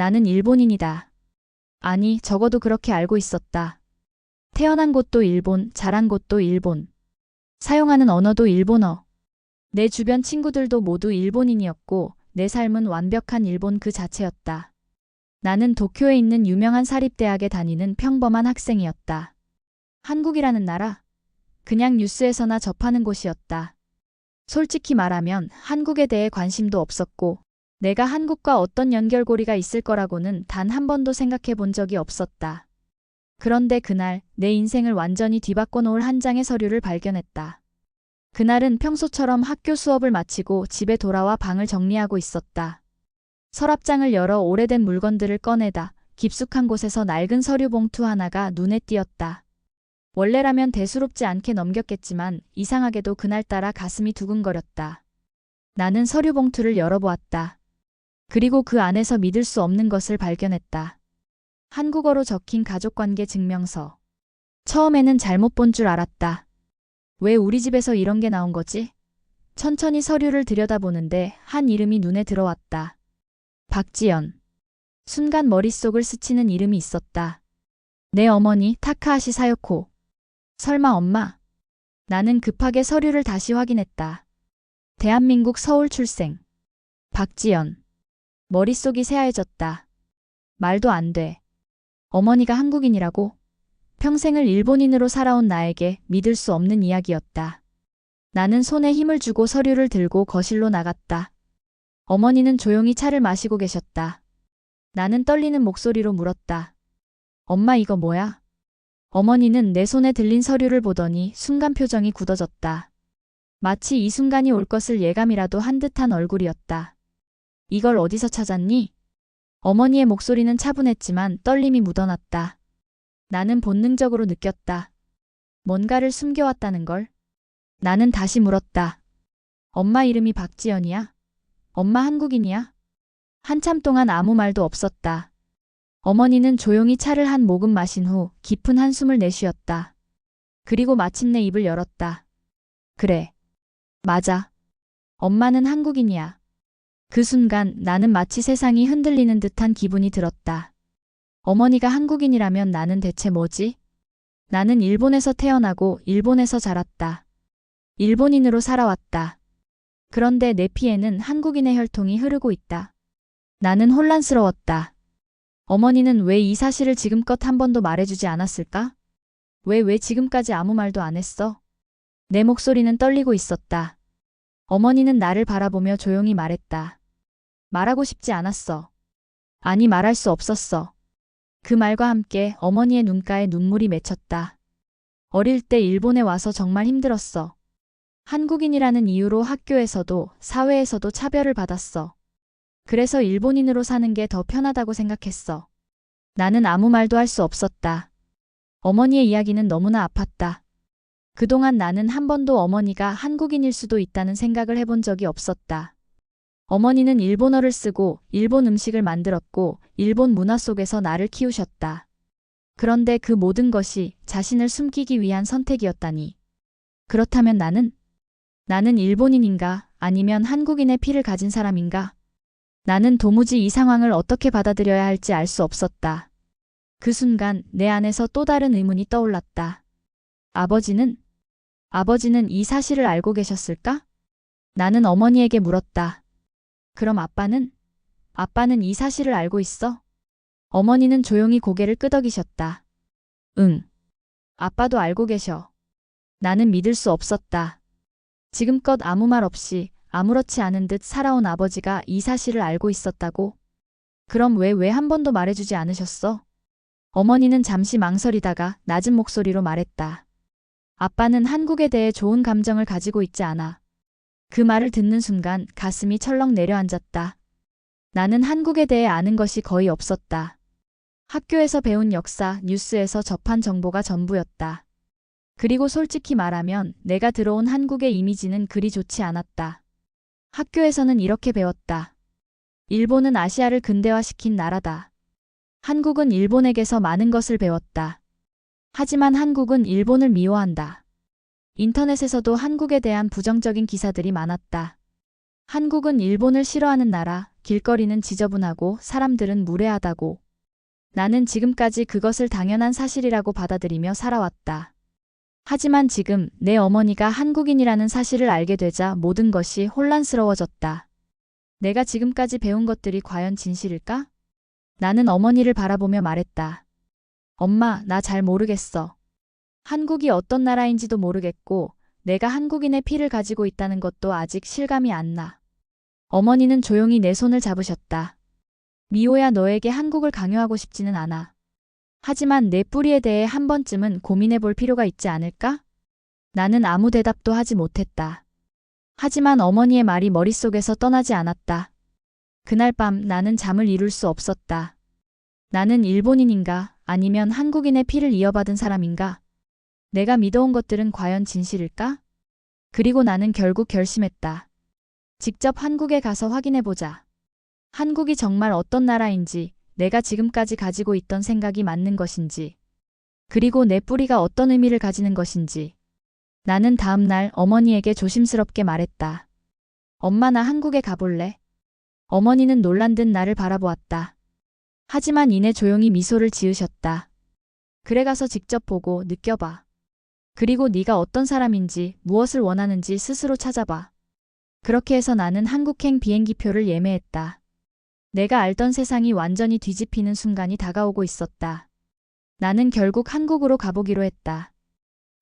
나는 일본인이다. 아니, 적어도 그렇게 알고 있었다. 태어난 곳도 일본, 자란 곳도 일본. 사용하는 언어도 일본어. 내 주변 친구들도 모두 일본인이었고, 내 삶은 완벽한 일본 그 자체였다. 나는 도쿄에 있는 유명한 사립대학에 다니는 평범한 학생이었다. 한국이라는 나라? 그냥 뉴스에서나 접하는 곳이었다. 솔직히 말하면 한국에 대해 관심도 없었고, 내가 한국과 어떤 연결고리가 있을 거라고는 단 한 번도 생각해 본 적이 없었다. 그런데 그날 내 인생을 완전히 뒤바꿔 놓을 한 장의 서류를 발견했다. 그날은 평소처럼 학교 수업을 마치고 집에 돌아와 방을 정리하고 있었다. 서랍장을 열어 오래된 물건들을 꺼내다 깊숙한 곳에서 낡은 서류 봉투 하나가 눈에 띄었다. 원래라면 대수롭지 않게 넘겼겠지만 이상하게도 그날따라 가슴이 두근거렸다. 나는 서류 봉투를 열어보았다. 그리고 그 안에서 믿을 수 없는 것을 발견했다. 한국어로 적힌 가족관계 증명서. 처음에는 잘못 본 줄 알았다. 왜 우리 집에서 이런 게 나온 거지? 천천히 서류를 들여다보는데 한 이름이 눈에 들어왔다. 박지연. 순간 머릿속을 스치는 이름이 있었다. 내 어머니 타카하시 사요코. 설마 엄마? 나는 급하게 서류를 다시 확인했다. 대한민국 서울 출생. 박지연. 머릿속이 새하얘졌다. 말도 안 돼. 어머니가 한국인이라고? 평생을 일본인으로 살아온 나에게 믿을 수 없는 이야기였다. 나는 손에 힘을 주고 서류를 들고 거실로 나갔다. 어머니는 조용히 차를 마시고 계셨다. 나는 떨리는 목소리로 물었다. 엄마 이거 뭐야? 어머니는 내 손에 들린 서류를 보더니 순간 표정이 굳어졌다. 마치 이 순간이 올 것을 예감이라도 한 듯한 얼굴이었다. 이걸 어디서 찾았니? 어머니의 목소리는 차분했지만 떨림이 묻어났다. 나는 본능적으로 느꼈다. 뭔가를 숨겨왔다는 걸. 나는 다시 물었다. 엄마 이름이 박지연이야? 엄마 한국인이야? 한참 동안 아무 말도 없었다. 어머니는 조용히 차를 한 모금 마신 후 깊은 한숨을 내쉬었다. 그리고 마침내 입을 열었다. 그래. 맞아. 엄마는 한국인이야. 그 순간 나는 마치 세상이 흔들리는 듯한 기분이 들었다. 어머니가 한국인이라면 나는 대체 뭐지? 나는 일본에서 태어나고 일본에서 자랐다. 일본인으로 살아왔다. 그런데 내 피에는 한국인의 혈통이 흐르고 있다. 나는 혼란스러웠다. 어머니는 왜 이 사실을 지금껏 한 번도 말해주지 않았을까? 왜, 왜 지금까지 아무 말도 안 했어? 내 목소리는 떨리고 있었다. 어머니는 나를 바라보며 조용히 말했다. 말하고 싶지 않았어. 아니, 말할 수 없었어. 그 말과 함께 어머니의 눈가에 눈물이 맺혔다. 어릴 때 일본에 와서 정말 힘들었어. 한국인이라는 이유로 학교에서도 사회에서도 차별을 받았어. 그래서 일본인으로 사는 게 더 편하다고 생각했어. 나는 아무 말도 할 수 없었다. 어머니의 이야기는 너무나 아팠다. 그동안 나는 한 번도 어머니가 한국인일 수도 있다는 생각을 해본 적이 없었다. 어머니는 일본어를 쓰고 일본 음식을 만들었고 일본 문화 속에서 나를 키우셨다. 그런데 그 모든 것이 자신을 숨기기 위한 선택이었다니. 그렇다면 나는? 나는 일본인인가 아니면 한국인의 피를 가진 사람인가? 나는 도무지 이 상황을 어떻게 받아들여야 할지 알 수 없었다. 그 순간 내 안에서 또 다른 의문이 떠올랐다. 아버지는? 아버지는 이 사실을 알고 계셨을까? 나는 어머니에게 물었다. 그럼 아빠는? 아빠는 이 사실을 알고 있어? 어머니는 조용히 고개를 끄덕이셨다. 응. 아빠도 알고 계셔. 나는 믿을 수 없었다. 지금껏 아무 말 없이 아무렇지 않은 듯 살아온 아버지가 이 사실을 알고 있었다고? 그럼 왜 왜 한 번도 말해주지 않으셨어? 어머니는 잠시 망설이다가 낮은 목소리로 말했다. 아빠는 한국에 대해 좋은 감정을 가지고 있지 않아. 그 말을 듣는 순간 가슴이 철렁 내려앉았다. 나는 한국에 대해 아는 것이 거의 없었다. 학교에서 배운 역사, 뉴스에서 접한 정보가 전부였다. 그리고 솔직히 말하면 내가 들어온 한국의 이미지는 그리 좋지 않았다. 학교에서는 이렇게 배웠다. 일본은 아시아를 근대화시킨 나라다. 한국은 일본에게서 많은 것을 배웠다. 하지만 한국은 일본을 미워한다. 인터넷에서도 한국에 대한 부정적인 기사들이 많았다. 한국은 일본을 싫어하는 나라, 길거리는 지저분하고 사람들은 무례하다고. 나는 지금까지 그것을 당연한 사실이라고 받아들이며 살아왔다. 하지만 지금 내 어머니가 한국인이라는 사실을 알게 되자 모든 것이 혼란스러워졌다. 내가 지금까지 배운 것들이 과연 진실일까? 나는 어머니를 바라보며 말했다. 엄마, 나 잘 모르겠어. 한국이 어떤 나라인지도 모르겠고, 내가 한국인의 피를 가지고 있다는 것도 아직 실감이 안 나. 어머니는 조용히 내 손을 잡으셨다. 미호야, 너에게 한국을 강요하고 싶지는 않아. 하지만 내 뿌리에 대해 한 번쯤은 고민해 볼 필요가 있지 않을까? 나는 아무 대답도 하지 못했다. 하지만 어머니의 말이 머릿속에서 떠나지 않았다. 그날 밤 나는 잠을 이룰 수 없었다. 나는 일본인인가 아니면 한국인의 피를 이어받은 사람인가? 내가 믿어온 것들은 과연 진실일까? 그리고 나는 결국 결심했다. 직접 한국에 가서 확인해 보자. 한국이 정말 어떤 나라인지, 내가 지금까지 가지고 있던 생각이 맞는 것인지, 그리고 내 뿌리가 어떤 의미를 가지는 것인지. 나는 다음 날 어머니에게 조심스럽게 말했다. 엄마 나 한국에 가볼래? 어머니는 놀란 듯 나를 바라보았다. 하지만 이내 조용히 미소를 지으셨다. 그래 가서 직접 보고 느껴봐. 그리고 네가 어떤 사람인지 무엇을 원하는지 스스로 찾아봐. 그렇게 해서 나는 한국행 비행기표를 예매했다. 내가 알던 세상이 완전히 뒤집히는 순간이 다가오고 있었다. 나는 결국 한국으로 가보기로 했다.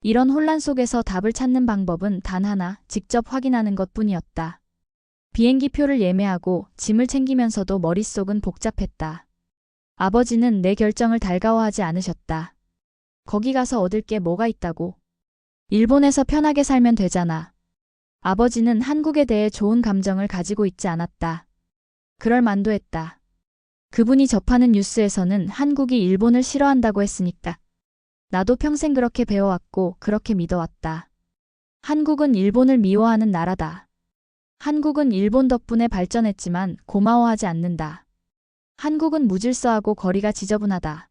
이런 혼란 속에서 답을 찾는 방법은 단 하나, 직접 확인하는 것 뿐이었다. 비행기표를 예매하고 짐을 챙기면서도 머릿속은 복잡했다. 아버지는 내 결정을 달가워하지 않으셨다. 거기 가서 얻을 게 뭐가 있다고. 일본에서 편하게 살면 되잖아. 아버지는 한국에 대해 좋은 감정을 가지고 있지 않았다. 그럴 만도 했다. 그분이 접하는 뉴스에서는 한국이 일본을 싫어한다고 했으니까. 나도 평생 그렇게 배워왔고 그렇게 믿어왔다. 한국은 일본을 미워하는 나라다. 한국은 일본 덕분에 발전했지만 고마워하지 않는다. 한국은 무질서하고 거리가 지저분하다.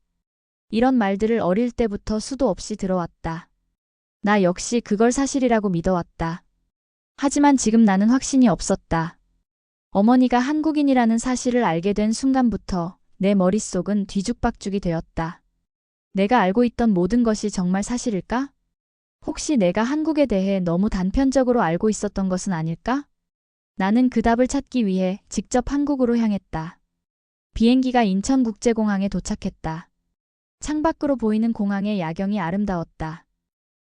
이런 말들을 어릴 때부터 수도 없이 들어왔다. 나 역시 그걸 사실이라고 믿어왔다. 하지만 지금 나는 확신이 없었다. 어머니가 한국인이라는 사실을 알게 된 순간부터 내 머릿속은 뒤죽박죽이 되었다. 내가 알고 있던 모든 것이 정말 사실일까? 혹시 내가 한국에 대해 너무 단편적으로 알고 있었던 것은 아닐까? 나는 그 답을 찾기 위해 직접 한국으로 향했다. 비행기가 인천국제공항에 도착했다. 창밖으로 보이는 공항의 야경이 아름다웠다.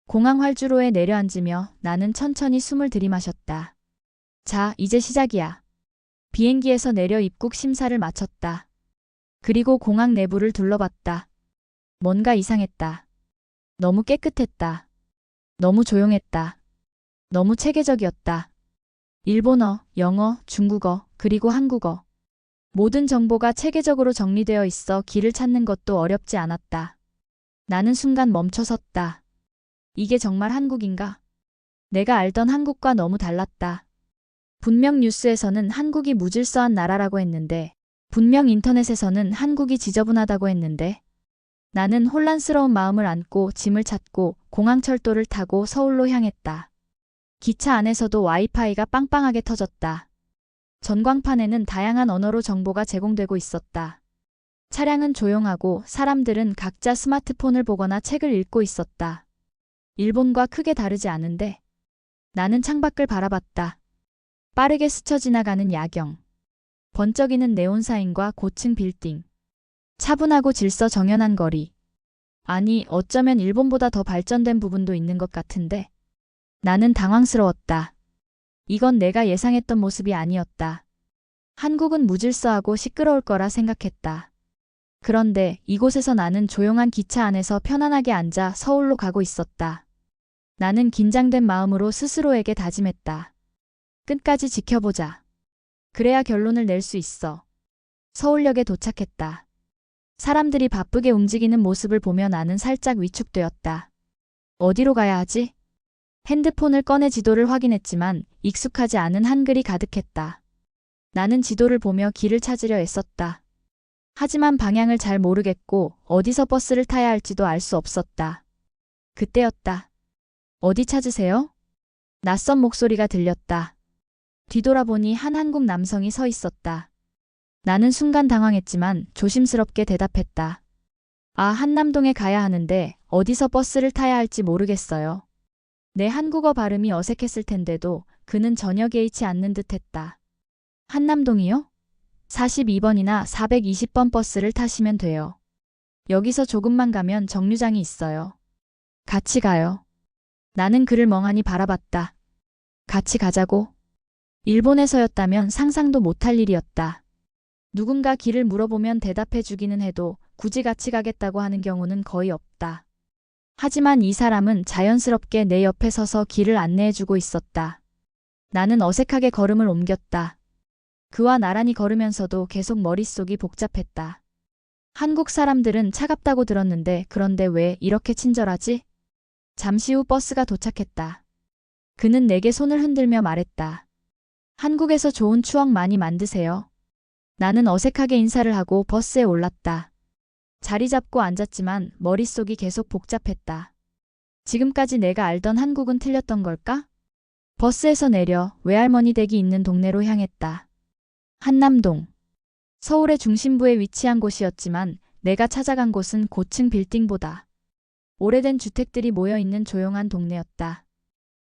공항 활주로에 내려앉으며 나는 천천히 숨을 들이마셨다. 자, 이제 시작이야. 비행기에서 내려 입국 심사를 마쳤다. 그리고 공항 내부를 둘러봤다. 뭔가 이상했다. 너무 깨끗했다. 너무 조용했다. 너무 체계적이었다. 일본어, 영어, 중국어, 그리고 한국어. 모든 정보가 체계적으로 정리되어 있어 길을 찾는 것도 어렵지 않았다. 나는 순간 멈춰섰다. 이게 정말 한국인가? 내가 알던 한국과 너무 달랐다. 분명 뉴스에서는 한국이 무질서한 나라라고 했는데, 분명 인터넷에서는 한국이 지저분하다고 했는데, 나는 혼란스러운 마음을 안고 짐을 찾고 공항철도를 타고 서울로 향했다. 기차 안에서도 와이파이가 빵빵하게 터졌다. 전광판에는 다양한 언어로 정보가 제공되고 있었다. 차량은 조용하고 사람들은 각자 스마트폰을 보거나 책을 읽고 있었다. 일본과 크게 다르지 않은데 나는 창밖을 바라봤다. 빠르게 스쳐 지나가는 야경. 번쩍이는 네온사인과 고층 빌딩. 차분하고 질서 정연한 거리. 아니, 어쩌면 일본보다 더 발전된 부분도 있는 것 같은데. 나는 당황스러웠다. 이건 내가 예상했던 모습이 아니었다. 한국은 무질서하고 시끄러울 거라 생각했다. 그런데 이곳에서 나는 조용한 기차 안에서 편안하게 앉아 서울로 가고 있었다. 나는 긴장된 마음으로 스스로에게 다짐했다. 끝까지 지켜보자. 그래야 결론을 낼 수 있어. 서울역에 도착했다. 사람들이 바쁘게 움직이는 모습을 보며 나는 살짝 위축되었다. 어디로 가야 하지? 핸드폰을 꺼내 지도를 확인했지만 익숙하지 않은 한글이 가득했다. 나는 지도를 보며 길을 찾으려 애썼다. 하지만 방향을 잘 모르겠고 어디서 버스를 타야 할지도 알 수 없었다. 그때였다. 어디 찾으세요? 낯선 목소리가 들렸다. 뒤돌아보니 한 한국 남성이 서 있었다. 나는 순간 당황했지만 조심스럽게 대답했다. 아, 한남동에 가야 하는데 어디서 버스를 타야 할지 모르겠어요. 내 한국어 발음이 어색했을 텐데도 그는 전혀 개의치 않는 듯 했다. 한남동이요? 42번이나 420번 버스를 타시면 돼요. 여기서 조금만 가면 정류장이 있어요. 같이 가요. 나는 그를 멍하니 바라봤다. 같이 가자고. 일본에서였다면 상상도 못할 일이었다. 누군가 길을 물어보면 대답해 주기는 해도 굳이 같이 가겠다고 하는 경우는 거의 없다. 하지만 이 사람은 자연스럽게 내 옆에 서서 길을 안내해 주고 있었다. 나는 어색하게 걸음을 옮겼다. 그와 나란히 걸으면서도 계속 머릿속이 복잡했다. 한국 사람들은 차갑다고 들었는데 그런데 왜 이렇게 친절하지? 잠시 후 버스가 도착했다. 그는 내게 손을 흔들며 말했다. 한국에서 좋은 추억 많이 만드세요. 나는 어색하게 인사를 하고 버스에 올랐다. 자리 잡고 앉았지만 머릿속이 계속 복잡했다. 지금까지 내가 알던 한국은 틀렸던 걸까? 버스에서 내려 외할머니 댁이 있는 동네로 향했다. 한남동. 서울의 중심부에 위치한 곳이었지만 내가 찾아간 곳은 고층 빌딩보다 오래된 주택들이 모여 있는 조용한 동네였다.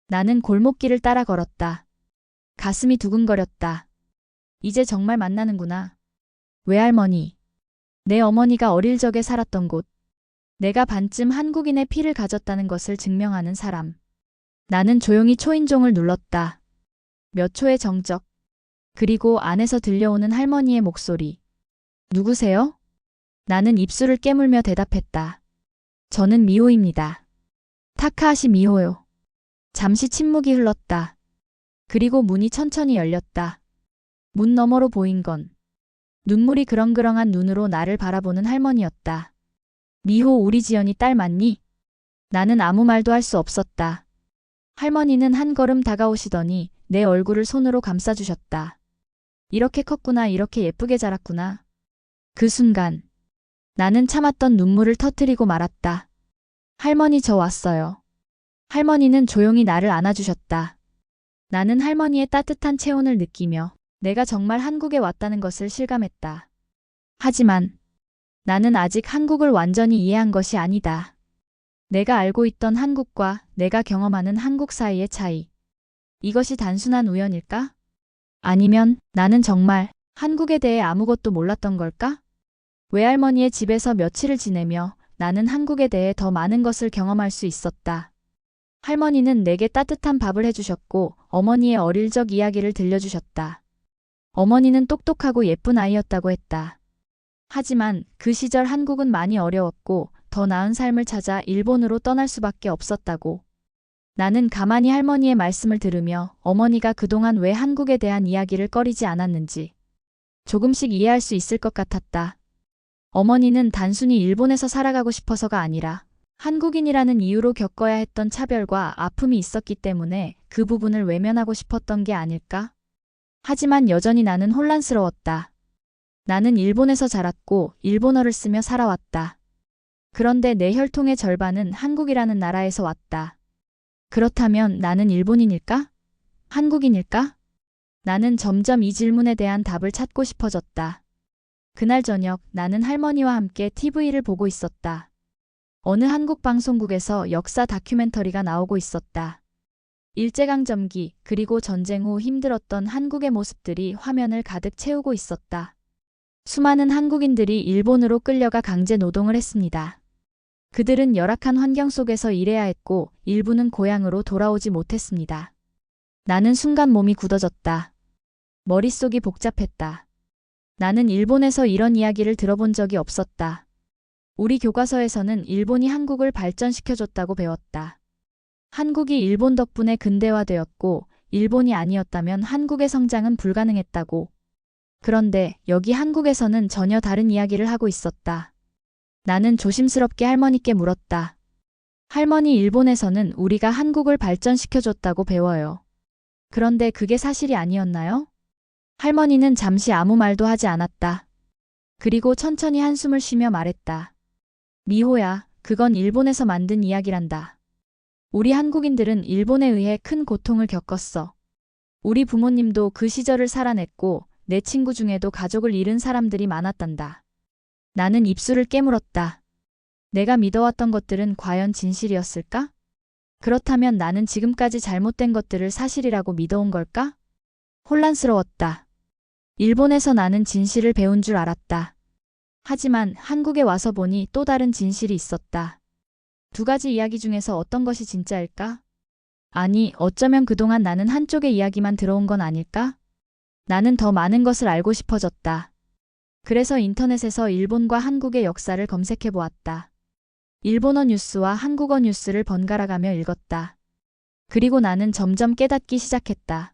나는 골목길을 따라 걸었다. 가슴이 두근거렸다. 이제 정말 만나는구나. 외할머니. 내 어머니가 어릴 적에 살았던 곳. 내가 반쯤 한국인의 피를 가졌다는 것을 증명하는 사람. 나는 조용히 초인종을 눌렀다. 몇 초의 정적. 그리고 안에서 들려오는 할머니의 목소리. 누구세요? 나는 입술을 깨물며 대답했다. 저는 미호입니다. 타카하시 미호요. 잠시 침묵이 흘렀다. 그리고 문이 천천히 열렸다. 문 너머로 보인 건 눈물이 그렁그렁한 눈으로 나를 바라보는 할머니였다. 미호 우리 지연이 딸 맞니? 나는 아무 말도 할 수 없었다. 할머니는 한 걸음 다가오시더니 내 얼굴을 손으로 감싸주셨다. 이렇게 컸구나, 이렇게 예쁘게 자랐구나. 그 순간 나는 참았던 눈물을 터뜨리고 말았다. 할머니 저 왔어요. 할머니는 조용히 나를 안아주셨다. 나는 할머니의 따뜻한 체온을 느끼며 내가 정말 한국에 왔다는 것을 실감했다. 하지만 나는 아직 한국을 완전히 이해한 것이 아니다. 내가 알고 있던 한국과 내가 경험하는 한국 사이의 차이. 이것이 단순한 우연일까? 아니면 나는 정말 한국에 대해 아무것도 몰랐던 걸까? 외할머니의 집에서 며칠을 지내며 나는 한국에 대해 더 많은 것을 경험할 수 있었다. 할머니는 내게 따뜻한 밥을 해주셨고 어머니의 어릴 적 이야기를 들려주셨다. 어머니는 똑똑하고 예쁜 아이였다고 했다. 하지만 그 시절 한국은 많이 어려웠고 더 나은 삶을 찾아 일본으로 떠날 수밖에 없었다고. 나는 가만히 할머니의 말씀을 들으며 어머니가 그동안 왜 한국에 대한 이야기를 꺼리지 않았는지 조금씩 이해할 수 있을 것 같았다. 어머니는 단순히 일본에서 살아가고 싶어서가 아니라 한국인이라는 이유로 겪어야 했던 차별과 아픔이 있었기 때문에 그 부분을 외면하고 싶었던 게 아닐까? 하지만 여전히 나는 혼란스러웠다. 나는 일본에서 자랐고 일본어를 쓰며 살아왔다. 그런데 내 혈통의 절반은 한국이라는 나라에서 왔다. 그렇다면 나는 일본인일까? 한국인일까? 나는 점점 이 질문에 대한 답을 찾고 싶어졌다. 그날 저녁 나는 할머니와 함께 TV를 보고 있었다. 어느 한국 방송국에서 역사 다큐멘터리가 나오고 있었다. 일제강점기 그리고 전쟁 후 힘들었던 한국의 모습들이 화면을 가득 채우고 있었다. 수많은 한국인들이 일본으로 끌려가 강제 노동을 했습니다. 그들은 열악한 환경 속에서 일해야 했고 일부는 고향으로 돌아오지 못했습니다. 나는 순간 몸이 굳어졌다. 머릿속이 복잡했다. 나는 일본에서 이런 이야기를 들어본 적이 없었다. 우리 교과서에서는 일본이 한국을 발전시켜줬다고 배웠다. 한국이 일본 덕분에 근대화되었고 일본이 아니었다면 한국의 성장은 불가능했다고. 그런데 여기 한국에서는 전혀 다른 이야기를 하고 있었다. 나는 조심스럽게 할머니께 물었다. 할머니 일본에서는 우리가 한국을 발전시켜줬다고 배워요. 그런데 그게 사실이 아니었나요? 할머니는 잠시 아무 말도 하지 않았다. 그리고 천천히 한숨을 쉬며 말했다. 미호야, 그건 일본에서 만든 이야기란다. 우리 한국인들은 일본에 의해 큰 고통을 겪었어. 우리 부모님도 그 시절을 살아냈고 내 친구 중에도 가족을 잃은 사람들이 많았단다. 나는 입술을 깨물었다. 내가 믿어왔던 것들은 과연 진실이었을까? 그렇다면 나는 지금까지 잘못된 것들을 사실이라고 믿어온 걸까? 혼란스러웠다. 일본에서 나는 진실을 배운 줄 알았다. 하지만 한국에 와서 보니 또 다른 진실이 있었다. 두 가지 이야기 중에서 어떤 것이 진짜일까? 아니, 어쩌면 그동안 나는 한쪽의 이야기만 들어온 건 아닐까? 나는 더 많은 것을 알고 싶어졌다. 그래서 인터넷에서 일본과 한국의 역사를 검색해 보았다. 일본어 뉴스와 한국어 뉴스를 번갈아 가며 읽었다. 그리고 나는 점점 깨닫기 시작했다.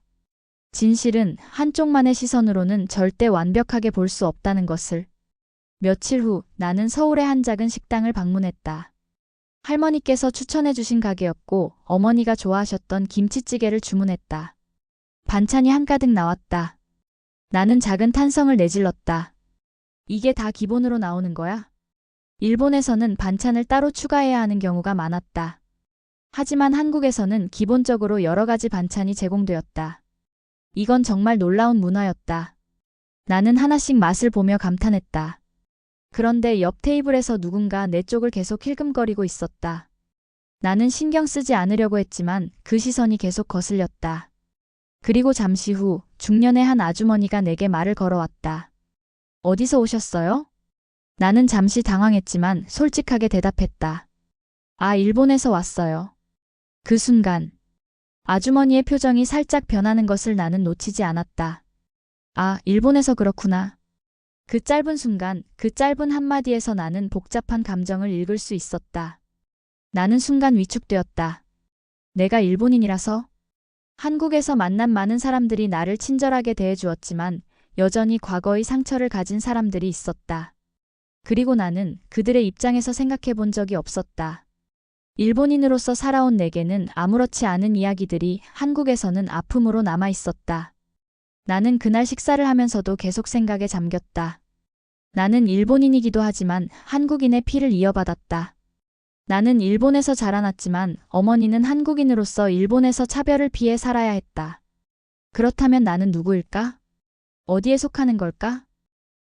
진실은 한쪽만의 시선으로는 절대 완벽하게 볼 수 없다는 것을. 며칠 후 나는 서울의 한 작은 식당을 방문했다. 할머니께서 추천해 주신 가게였고 어머니가 좋아하셨던 김치찌개를 주문했다. 반찬이 한가득 나왔다. 나는 작은 탄성을 내질렀다. 이게 다 기본으로 나오는 거야? 일본에서는 반찬을 따로 추가해야 하는 경우가 많았다. 하지만 한국에서는 기본적으로 여러 가지 반찬이 제공되었다. 이건 정말 놀라운 문화였다. 나는 하나씩 맛을 보며 감탄했다. 그런데 옆 테이블에서 누군가 내 쪽을 계속 힐끔거리고 있었다. 나는 신경 쓰지 않으려고 했지만 그 시선이 계속 거슬렸다. 그리고 잠시 후 중년의 한 아주머니가 내게 말을 걸어왔다. 어디서 오셨어요? 나는 잠시 당황했지만 솔직하게 대답했다. 아, 일본에서 왔어요. 그 순간 아주머니의 표정이 살짝 변하는 것을 나는 놓치지 않았다. 아, 일본에서 그렇구나. 그 짧은 순간, 그 짧은 한마디에서 나는 복잡한 감정을 읽을 수 있었다. 나는 순간 위축되었다. 내가 일본인이라서? 한국에서 만난 많은 사람들이 나를 친절하게 대해주었지만 여전히 과거의 상처를 가진 사람들이 있었다. 그리고 나는 그들의 입장에서 생각해 본 적이 없었다. 일본인으로서 살아온 내게는 아무렇지 않은 이야기들이 한국에서는 아픔으로 남아 있었다. 나는 그날 식사를 하면서도 계속 생각에 잠겼다. 나는 일본인이기도 하지만 한국인의 피를 이어받았다. 나는 일본에서 자라났지만 어머니는 한국인으로서 일본에서 차별을 피해 살아야 했다. 그렇다면 나는 누구일까? 어디에 속하는 걸까?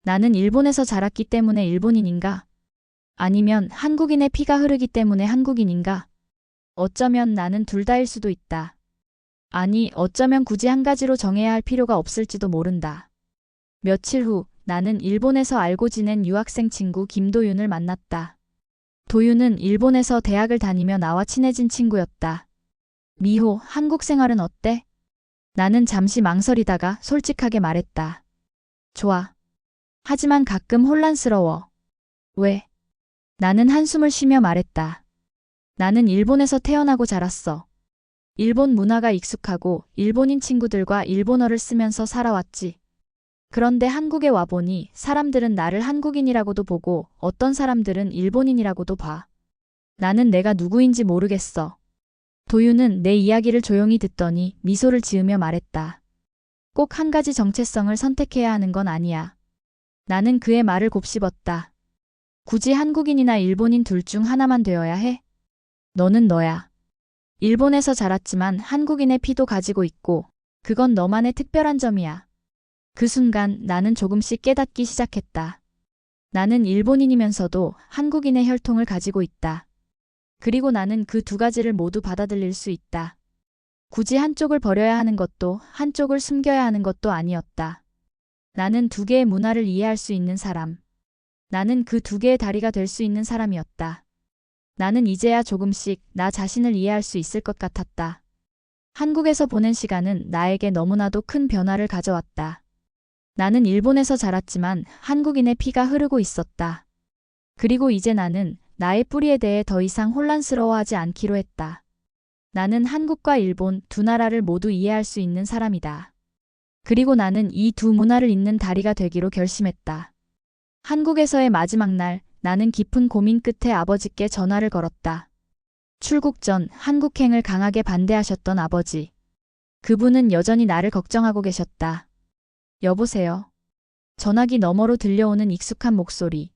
나는 일본에서 자랐기 때문에 일본인인가? 아니면 한국인의 피가 흐르기 때문에 한국인인가? 어쩌면 나는 둘 다일 수도 있다. 아니, 어쩌면 굳이 한 가지로 정해야 할 필요가 없을지도 모른다. 며칠 후 나는 일본에서 알고 지낸 유학생 친구 김도윤을 만났다. 도윤은 일본에서 대학을 다니며 나와 친해진 친구였다. 미호, 한국 생활은 어때? 나는 잠시 망설이다가 솔직하게 말했다. 좋아. 하지만 가끔 혼란스러워. 왜? 나는 한숨을 쉬며 말했다. 나는 일본에서 태어나고 자랐어. 일본 문화가 익숙하고 일본인 친구들과 일본어를 쓰면서 살아왔지. 그런데 한국에 와보니 사람들은 나를 한국인이라고도 보고 어떤 사람들은 일본인이라고도 봐. 나는 내가 누구인지 모르겠어. 도유는 내 이야기를 조용히 듣더니 미소를 지으며 말했다. 꼭 한 가지 정체성을 선택해야 하는 건 아니야. 나는 그의 말을 곱씹었다. 굳이 한국인이나 일본인 둘 중 하나만 되어야 해? 너는 너야. 일본에서 자랐지만 한국인의 피도 가지고 있고, 그건 너만의 특별한 점이야. 그 순간 나는 조금씩 깨닫기 시작했다. 나는 일본인이면서도 한국인의 혈통을 가지고 있다. 그리고 나는 그 두 가지를 모두 받아들일 수 있다. 굳이 한쪽을 버려야 하는 것도 한쪽을 숨겨야 하는 것도 아니었다. 나는 두 개의 문화를 이해할 수 있는 사람. 나는 그 두 개의 다리가 될 수 있는 사람이었다. 나는 이제야 조금씩 나 자신을 이해할 수 있을 것 같았다. 한국에서 보낸 시간은 나에게 너무나도 큰 변화를 가져왔다. 나는 일본에서 자랐지만 한국인의 피가 흐르고 있었다. 그리고 이제 나는 나의 뿌리에 대해 더 이상 혼란스러워하지 않기로 했다. 나는 한국과 일본 두 나라를 모두 이해할 수 있는 사람이다. 그리고 나는 이 두 문화를 잇는 다리가 되기로 결심했다. 한국에서의 마지막 날 나는 깊은 고민 끝에 아버지께 전화를 걸었다. 출국 전 한국행을 강하게 반대하셨던 아버지. 그분은 여전히 나를 걱정하고 계셨다. 여보세요. 전화기 너머로 들려오는 익숙한 목소리.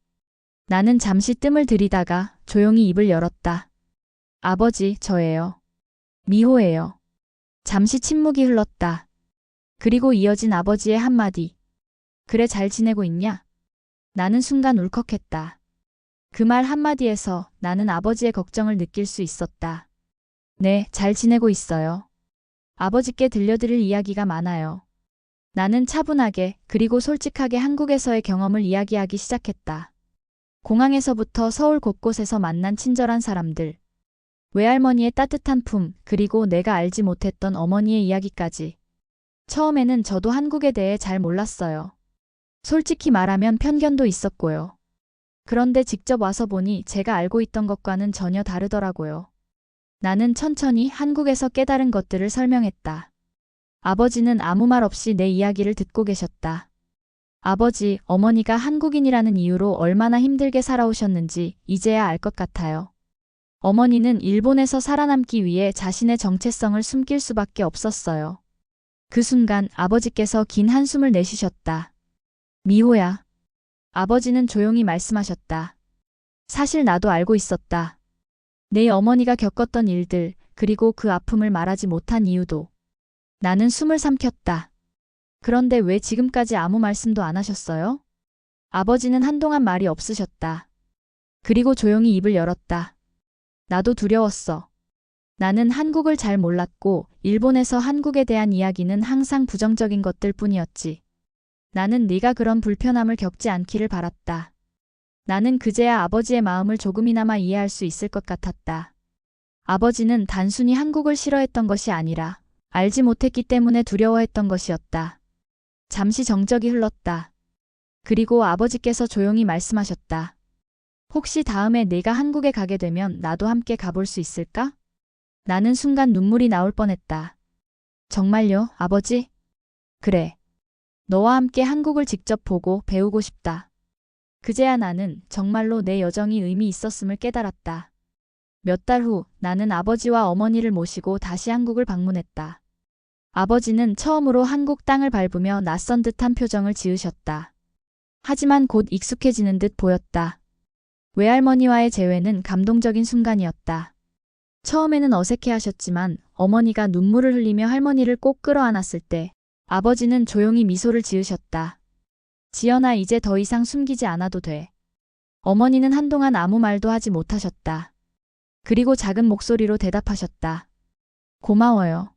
나는 잠시 뜸을 들이다가 조용히 입을 열었다. 아버지, 저예요. 미호예요. 잠시 침묵이 흘렀다. 그리고 이어진 아버지의 한마디. 그래 잘 지내고 있냐? 나는 순간 울컥했다. 그 말 한마디에서 나는 아버지의 걱정을 느낄 수 있었다. 네, 잘 지내고 있어요. 아버지께 들려드릴 이야기가 많아요. 나는 차분하게 그리고 솔직하게 한국에서의 경험을 이야기하기 시작했다. 공항에서부터 서울 곳곳에서 만난 친절한 사람들, 외할머니의 따뜻한 품, 그리고 내가 알지 못했던 어머니의 이야기까지. 처음에는 저도 한국에 대해 잘 몰랐어요. 솔직히 말하면 편견도 있었고요. 그런데 직접 와서 보니 제가 알고 있던 것과는 전혀 다르더라고요. 나는 천천히 한국에서 깨달은 것들을 설명했다. 아버지는 아무 말 없이 내 이야기를 듣고 계셨다. 아버지, 어머니가 한국인이라는 이유로 얼마나 힘들게 살아오셨는지 이제야 알 것 같아요. 어머니는 일본에서 살아남기 위해 자신의 정체성을 숨길 수밖에 없었어요. 그 순간 아버지께서 긴 한숨을 내쉬셨다. 미호야. 아버지는 조용히 말씀하셨다. 사실 나도 알고 있었다. 내 어머니가 겪었던 일들, 그리고 그 아픔을 말하지 못한 이유도. 나는 숨을 삼켰다. 그런데 왜 지금까지 아무 말씀도 안 하셨어요? 아버지는 한동안 말이 없으셨다. 그리고 조용히 입을 열었다. 나도 두려웠어. 나는 한국을 잘 몰랐고, 일본에서 한국에 대한 이야기는 항상 부정적인 것들 뿐이었지. 나는 네가 그런 불편함을 겪지 않기를 바랐다. 나는 그제야 아버지의 마음을 조금이나마 이해할 수 있을 것 같았다. 아버지는 단순히 한국을 싫어했던 것이 아니라 알지 못했기 때문에 두려워했던 것이었다. 잠시 정적이 흘렀다. 그리고 아버지께서 조용히 말씀하셨다. 혹시 다음에 내가 한국에 가게 되면 나도 함께 가볼 수 있을까? 나는 순간 눈물이 나올 뻔했다. 정말요, 아버지? 그래. 너와 함께 한국을 직접 보고 배우고 싶다. 그제야 나는 정말로 내 여정이 의미 있었음을 깨달았다. 몇 달 후 나는 아버지와 어머니를 모시고 다시 한국을 방문했다. 아버지는 처음으로 한국 땅을 밟으며 낯선 듯한 표정을 지으셨다. 하지만 곧 익숙해지는 듯 보였다. 외할머니와의 재회는 감동적인 순간이었다. 처음에는 어색해 하셨지만 어머니가 눈물을 흘리며 할머니를 꼭 끌어안았을 때 아버지는 조용히 미소를 지으셨다. 지연아 이제 더 이상 숨기지 않아도 돼. 어머니는 한동안 아무 말도 하지 못하셨다. 그리고 작은 목소리로 대답하셨다. 고마워요.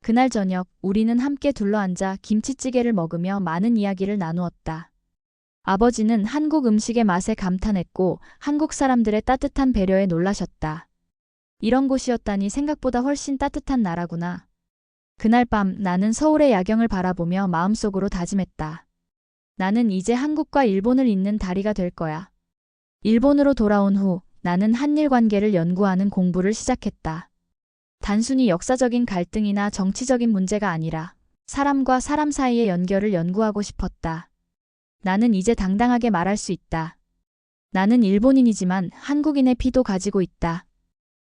그날 저녁 우리는 함께 둘러앉아 김치찌개를 먹으며 많은 이야기를 나누었다. 아버지는 한국 음식의 맛에 감탄했고 한국 사람들의 따뜻한 배려에 놀라셨다. 이런 곳이었다니 생각보다 훨씬 따뜻한 나라구나. 그날 밤 나는 서울의 야경을 바라보며 마음속으로 다짐했다. 나는 이제 한국과 일본을 잇는 다리가 될 거야. 일본으로 돌아온 후 나는 한일 관계를 연구하는 공부를 시작했다. 단순히 역사적인 갈등이나 정치적인 문제가 아니라 사람과 사람 사이의 연결을 연구하고 싶었다. 나는 이제 당당하게 말할 수 있다. 나는 일본인이지만 한국인의 피도 가지고 있다.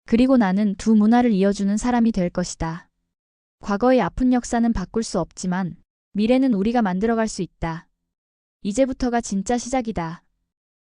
그리고 나는 두 문화를 이어주는 사람이 될 것이다. 과거의 아픈 역사는 바꿀 수 없지만 미래는 우리가 만들어갈 수 있다. 이제부터가 진짜 시작이다.